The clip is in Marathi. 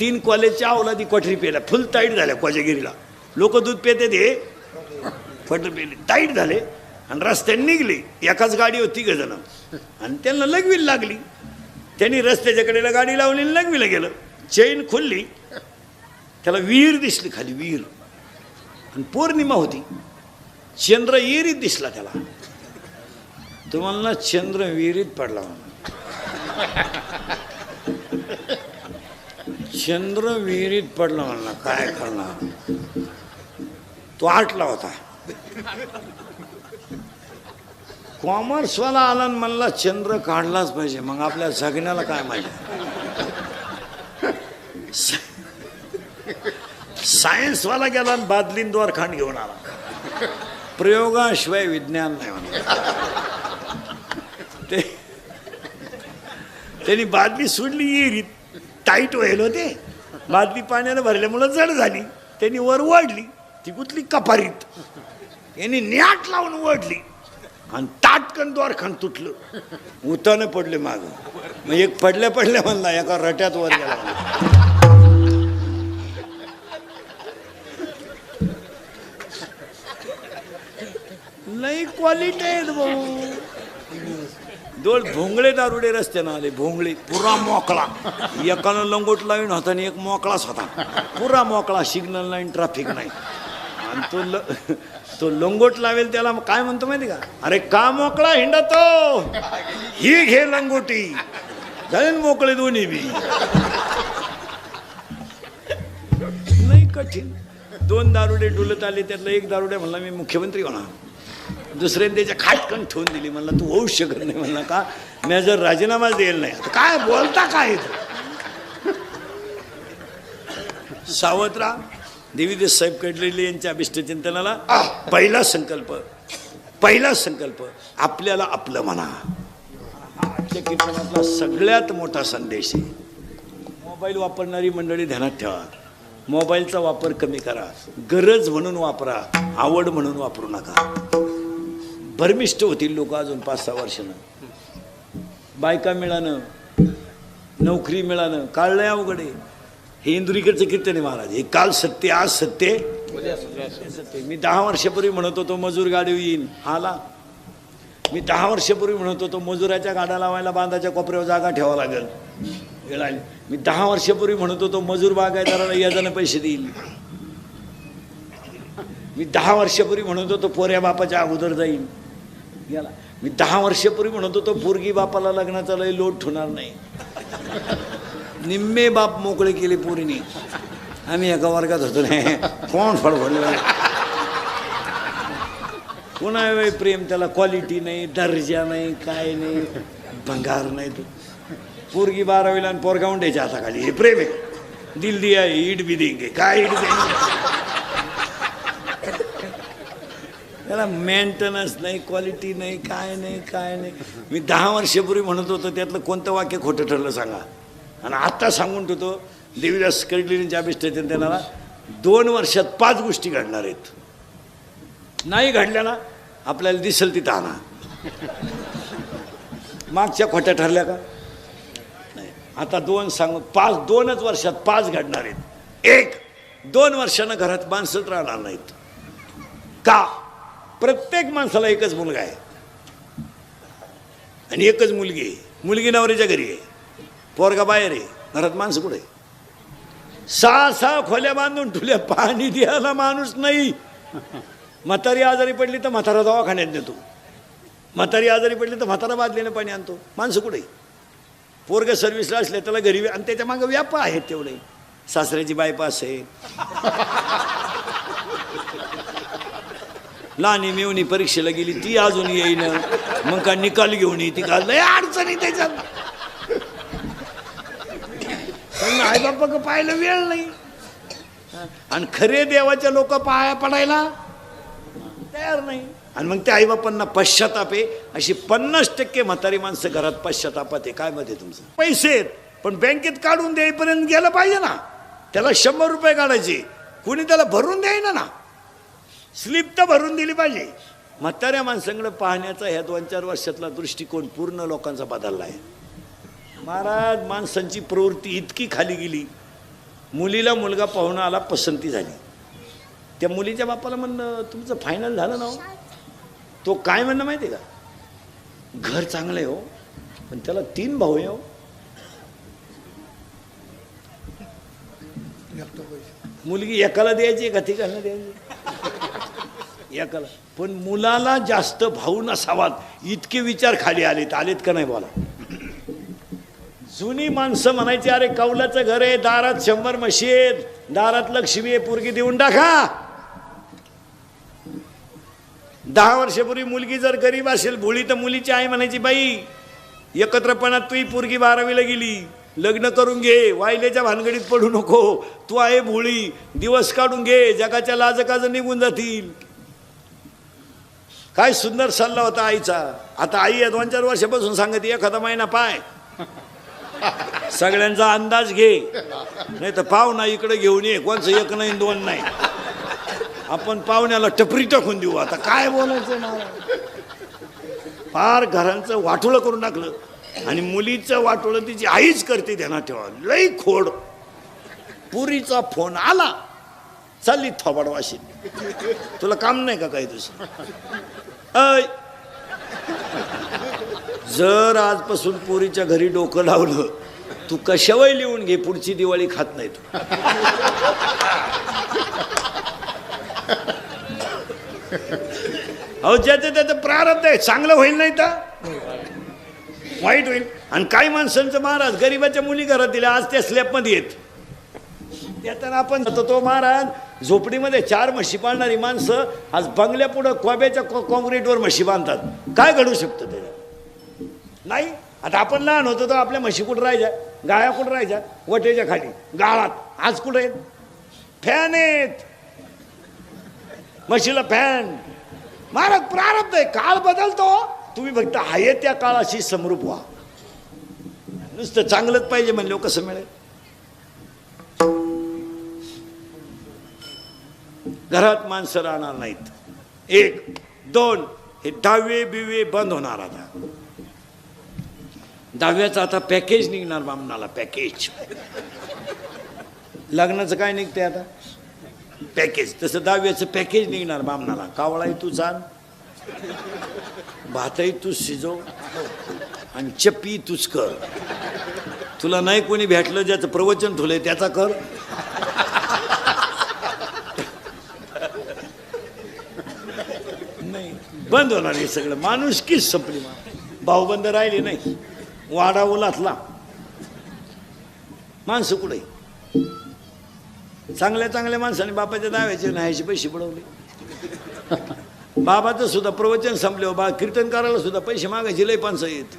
तीन कॉलेजच्या अवलादी कोठरी पेला फुल ताईट झाल्या कोजागिरीला. लोक दूध पेते ते फटर पेले. ताईट झाले. आणि रस्त्याने निघले. एकाच गाडी होती जण. आणि त्यांना लगवीला लागली. त्यांनी रस्त्याच्या कडेला गाडी लावली आणि लगवीला गेलं. चैन खुलली. त्याला विहीर दिसली खाली विहीर. आणि पौर्णिमा होती. चंद्र विहिरीत दिसला त्याला. तुम्हाला चंद्र विहिरीत पडला म्हणून. चंद्र विहिरीत पडला म्हणला काय करणार? तो आटला होता. कॉमर्सवाला आला म्हणला चंद्र काढलाच पाहिजे मग आपल्या जगण्याला काय माहिती? सायन्सवाला गेला आणि बादलींद्वार खांड घेऊन आला. प्रयोगाशिवाय विज्ञान नाही म्हणा ते त्यांनी बादली सोडली विहिरीत टाईट व्हायल होते. बादली पाण्यानं भरल्यामुळं जड झाली. त्यांनी वर ओढली. ती कुठली कपारीत. यांनी न्याट लावून ओढली. आणि ताटकन द्वारखान तुटलं. उतानं पडले माग. मग एक पडल्या पडल्या म्हणला एका रट्यात वर गेला. लई क्वालिटी आहेत भाऊ. दोन भोंगळे दारुडे रस्त्यानं आले भोंगळे. पुरा मोकळा. एकानं लंगोट लावून होता आणि एक मोकळाच होता. पुरा मोकळा सिग्नल नाही ट्रॅफिक नाही. आणि तो ल तो लंगोट लावेल त्याला मग काय म्हणतो माहिती का? अरे का मोकळा हिंडा तो ही घे लंगोटी. जाईन मोकळे दोन्ही बी. नाही कठीण. दोन दारुडे डुलत आले त्यातलं एक दारुडे म्हणला मी मुख्यमंत्री होणार. दुसऱ्याने त्याच्या खाटकन ठेवून दिली म्हणला तू होऊ शकत नाही. म्हणला का? मी जर राजीनामा देईल नाही. आता काय बोलता काय? सावत्रा देवीदास साहेब कडलेले यांच्या अभिष्टचिंतनाला पहिला संकल्प पहिला संकल्प आपल्याला आपलं म्हणा. आजच्या कीर्तनातला सगळ्यात मोठा संदेश आहे. मोबाईल वापरणारी मंडळी ध्यानात ठेवा. मोबाईलचा वापर कमी करा. गरज म्हणून वापरा. आवड म्हणून वापरू नका. भरमिष्ट होतील लोक अजून पाच सहा वर्षानं. बायका मिळानं नोकरी मिळानं काळ लय अवघड आहे. हे इंदुरीकडचं कीर्तन महाराज. हे काल सत्य आज सत्य. सत्य मी दहा वर्षापूर्वी म्हणत होतो मजूर गाडी येईन. आला मी दहा वर्षापूर्वी म्हणत होतो मजुराच्या गाड्या लावायला बांधाच्या कोपऱ्यावर जागा ठेवावं लागेल. मी दहा वर्षापूर्वी म्हणत होतो मजूर बागायदाराला याजानं पैसे देईल. मी दहा वर्षापूर्वी म्हणत होतो पोऱ्या बापाच्या अगोदर जाईल. गेला मी दहा वर्षापूर्वी म्हणत होतो पोरगी बापाला लग्नाचा लय लोट होणार नाही. निम्मे बाप मोकळे केले पोरीने. आम्ही एका वर्गात होतो नाही कोण फडफडलं? कोणा वेळ प्रेम? त्याला क्वालिटी नाही दर्जा नाही काय नाही भंगार नाही तो. पोरगी बारावीला आणि पोरगा उंड्याच्या हाताखाली. हे प्रेम आहे. दिल दिया है, ईट बी देंगे. काय ईट देंगे? त्याला मेंटेनन्स नाही क्वालिटी नाही काय नाही काय नाही. मी दहा वर्षापूर्वी म्हणत होतो त्यातलं कोणतं वाक्य खोटं ठरलं सांगा? आणि आत्ता सांगून ठेवतो देवीदास कडलेलींच्या अभिष्टाच्या त्यांना दोन वर्षात पाच गोष्टी घडणार आहेत. नाही घडल्या ना आपल्याला दिसेल तिथं आणा. मागच्या खोट्या ठरल्या का? नाही. आता दोन सांग पाच दोनच वर्षात पाच घडणार आहेत. एक दोन वर्षानं घरात माणसंच राहणार नाहीत. का? प्रत्येक माणसाला एकच मुलगा आहे. आणि एकच मुलगी आहे. मुलगी नवऱ्याच्या घरी आहे. पोरगा बाहेर आहे. घरात माणसं कुठे आहे? सहा सहा खोल्या बांधून ठुल्या पाणी द्यायला माणूस नाही. म्हातारी आजारी पडली तर म्हातारा दवाखान्यात नेतो. म्हातारी आजारी पडली तर म्हातारा बादलीनं पाणी आणतो. माणसं कुठे पोरग सर्व्हिसला असले त्याला घरी आणि त्याच्या मागं व्यापा आहेत तेवढे. सासऱ्याची बायपास आहे. लहानी मेवणी परीक्षेला गेली ती अजून येईन. मग का निकाल घेऊन ये ती का अडचणी त्याच्यात. आई बाप्पा पाहायला वेळ नाही. आणि खरे देवाच्या लोक पाया पडायला तयार नाही. आणि मग त्या आईबापांना पश्चाताप आहे. अशी पन्नास टक्के म्हातारी माणसं घरात पश्चातापात आहे. काय मध्ये तुमचं? पैसे आहेत पण बँकेत काढून द्यायपर्यंत गेलं पाहिजे ना. त्याला शंभर रुपये काढायचे. कुणी त्याला भरून द्यायना ना. स्लिप तर भरून दिली पाहिजे. म्हाताऱ्या माणसांकडे पाहण्याचा ह्या दोन चार वर्षातला दृष्टिकोन पूर्ण लोकांचा बदलला आहे. महाराज माणसांची प्रवृत्ती इतकी खाली गेली. मुलीला मुलगा पाहुणा आला पसंती झाली. त्या मुलीच्या बापाला म्हणणं तुमचं फायनल झालं ना हो?" तो काय म्हणणं माहिती आहे का? घर चांगलं आहे हो पण त्याला तीन भाऊ आहे हो. मुलगी एकाला द्यायची का तिघांना द्यायची. एकाला. पण मुलाला जास्त भाऊ नसावात. इतके विचार खाली आलेत. आलेत का नाही बोला? जुनी माणसं म्हणायची अरे कौलाचं घर आहे दारात शंभर म्हशी आहेत दारात लक्ष्मी आहे पोरगी देऊन टाका. दहा वर्षापूर्वी मुलगी जर गरीब असेल भोळी तर मुलीची आई म्हणायची बाई एकत्रपणात तुही पोरगी बारावीला गेली लग्न करून घे वायलेच्या भानगडीत पडू नको तू आहे भोळी दिवस काढून घे जगाच्या लाजकाज निघून जातील. काय सुंदर सल्ला होता आईचा. आता आई या दोन चार वर्षापासून सांगते एखादा महिना पाय. सगळ्यांचा अंदाज घे. नाही तर पाहुणा इकडे घेऊन ये. कोणचं एक नाही दोन नाही. आपण पाहुण्याला टपरी टाकून देऊ. आता काय बोलायचं मला फार घरांचं वाटोळं करून टाकलं. आणि मुलीचं वाटोळं तिची आईच करते त्यांना ठेवा लई खोड. पुरीचा फोन आला. चालली थोबाडवाशी. तुला काम नाही का काही दुसरं? अय जर आजपासून पोरीच्या घरी डोकं लावलं तू कशावय लिहून घे पुढची दिवाळी खात नाही तू. अहो ज्याचं त्याचं प्रारब्ध आहे चांगलं होईल नाही तर? वाईट होईल. आणि काही माणसांचं महाराज गरीबाच्या मुली घरात दिल्या आज त्या स्लॅबमध्ये येत त्यातना आपण जातो तो महाराज झोपडीमध्ये चार म्हशी पाळणारी माणसं आज बंगल्यापुढं कोब्याच्या कॉन्क्रीटवर म्हशी बांधतात. काय घडू शकतं ते? नाही आता आपण लहान होतो तर आपल्या म्हशी कुठं राहायच्या? गाया कुठं राहायच्या? वटेच्या खाली गाळात. आज कुठं आहेत? फॅन आहेत. म्हशीला फॅन महाराज प्रारब्ध आहे. काळ बदलतो. तुम्ही फक्त आहे त्या काळाशी समरूप व्हा. नुसतं चांगलंच पाहिजे म्हणलं कसं मिळेल घरात माणसं राहणार नाहीत. एक दोन हे दहावे बिवे बंद होणार आता. दहाव्याचं आता पॅकेज निघणार बामणाला पॅकेज लग्नाचं काय निघते आता? पॅकेज तसं दहाव्याचं पॅकेज निघणार बामणाला कावळाही तू जाण. भातही तू शिजव. आणि चप्पी तूच कर. तुला नाही कोणी भेटलं ज्याचं प्रवचन ठुलंय त्याचा कर. नाही. बंद होणार हे सगळं. माणुसकीच संपली मा. भाऊबंद राहिले नाही. वाडा उलातला माणसं कुठे चांगल्या चांगल्या माणसाने बापाच्या दाव्याचे न्यायचे पैसे बुडवले. बाबाचं सुद्धा प्रवचन संपले बा कीर्तन करायला सुद्धा पैसे मागायचे लय पानसं येत